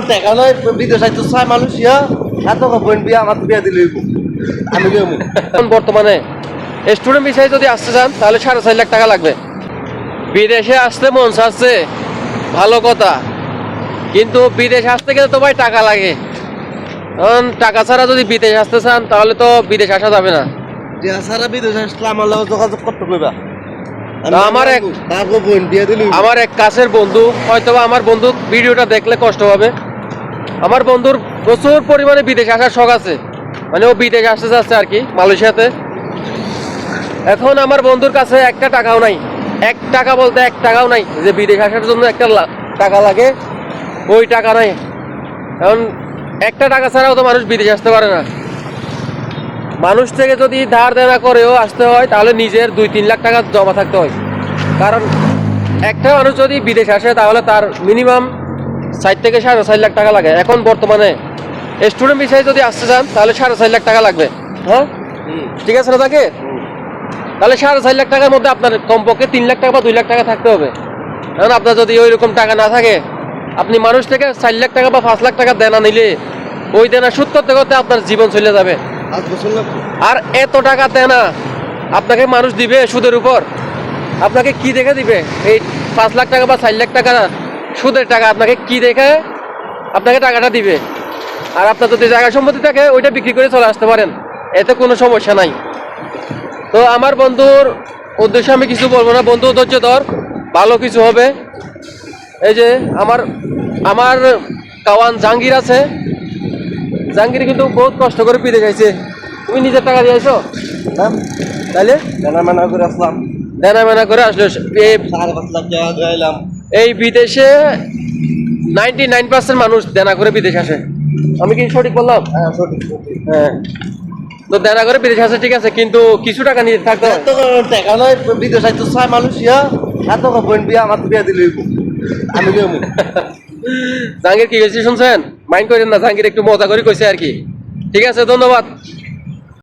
টাকা নয় বিদেশ আইতো মানুষ ইয়া এত বিয়া আমার বিয়া দিলে আমি এখন বর্তমানে স্টুডেন্ট বিষয়ে যদি আসতে চান তাহলে সাড়ে চার লাখ টাকা লাগবে। বিদেশে আসতে মন চাচ্ছে ভালো কথা। কিন্তু বিদেশে আসতে গেলে তো ভাই টাকা লাগে। কারণ টাকা ছাড়া যদি বিদেশ আসতে চান তাহলে তো বিদেশ আসা যাবে না। বিদেশ আসলে আমার লগে যোগাযোগ করতে আমার এক- আমার এক কাছের বন্ধু হয়তোবা আমার বন্ধু ভিডিওটা দেখলে কষ্ট হবে আমার বন্ধুর প্রচুর পরিমাণে বিদেশ আসার শখ আছে। মানে ও বিদেশ আসতে চাচ্ছে আর কি, মালয়েশিয়াতে। এখন আমার বন্ধুর কাছে একটা টাকাও নাই। এক টাকা বলতে এক টাকাও নাই যে বিদেশ আসার জন্য একটা টাকা লাগে। ওই টাকা নাই। কারণ একটা টাকা ছাড়াও তো মানুষ বিদেশ আসতে পারে না। মানুষ থেকে যদি ধার দেনা করেও আসতে হয়, তাহলে নিজের দুই তিন লাখ টাকা জমা থাকতে হয়। কারণ একটা মানুষ যদি বিদেশ আসে, তাহলে তার মিনিমাম ষাট থেকে সাড়ে চার লাখ টাকা লাগে। এখন বর্তমানে স্টুডেন্ট বিষয়ে যদি আসতে চান তাহলে সাড়ে চার লাখ টাকা লাগবে। হ্যাঁ? ঠিক আছে না তাকে তাহলে সাড়ে চার লাখ টাকার মধ্যে আপনার কমপক্ষে তিন লাখ টাকা বা দুই লাখ টাকা থাকতে হবে। কারণ আপনার যদি ওই রকম টাকা না থাকে আপনি মানুষ থেকে চার লাখ টাকা বা পাঁচ লাখ টাকা দেনা নিলে ওই দেনা সুদ করতে করতে আপনার জীবন চলে যাবে। আর এত টাকা দেনা আপনাকে মানুষ দিবে সুদের উপর। আপনাকে কি দেখে দিবে? এই পাঁচ লাখ টাকা বা চার লাখ টাকা সুদের টাকা আপনাকে কি দেখে আপনাকে টাকাটা দিবে? আর আপনার যদি জায়গা সম্পত্তি থাকে ওইটা বিক্রি করে চলে আসতে পারেন। এতে কোনো সমস্যা নাই। তো আমার বন্ধুর উদ্দেশ্যে আমি কিছু বলব না। বন্ধু ধৈর্য ধর। ভালো কিছু হবে। এই যে আমার আমার কাওয়ান জাহাঙ্গীর আছে। জাহাঙ্গীর কিন্তু বহুত কষ্ট করে পিড়ে যাইছে তুমি নিজের টাকা দিয়েছ দাম তাহলে জানা মানা করে আসলাম। দেনা মেনা করে আসলো। সাড়ে পাঁচ লাখ টাকা দিয়ে আইলাম। এই বিদেশে নাইনটি নাইন পার্সেন্ট মানুষ দেনা করে বিদেশ আসে। আমি কি সঠিক বললাম? হ্যাঁ সঠিক হ্যাঁ। তো দেনা করে বিদেশ আসে ঠিক আছে কিন্তু কিছু টাকা নিয়ে থাকতে। টাকা নয় বিদেশ আইতো ছয় মানুষ ইয়া এত বোন বিয়া আমার বিয়া দিলে। আমি জাহাঙ্গীর কি হয়েছে শুনছেন? মাইন্ড করেন না জাহাঙ্গীর একটু মজা করে কইছে আর কি। ঠিক আছে ধন্যবাদ।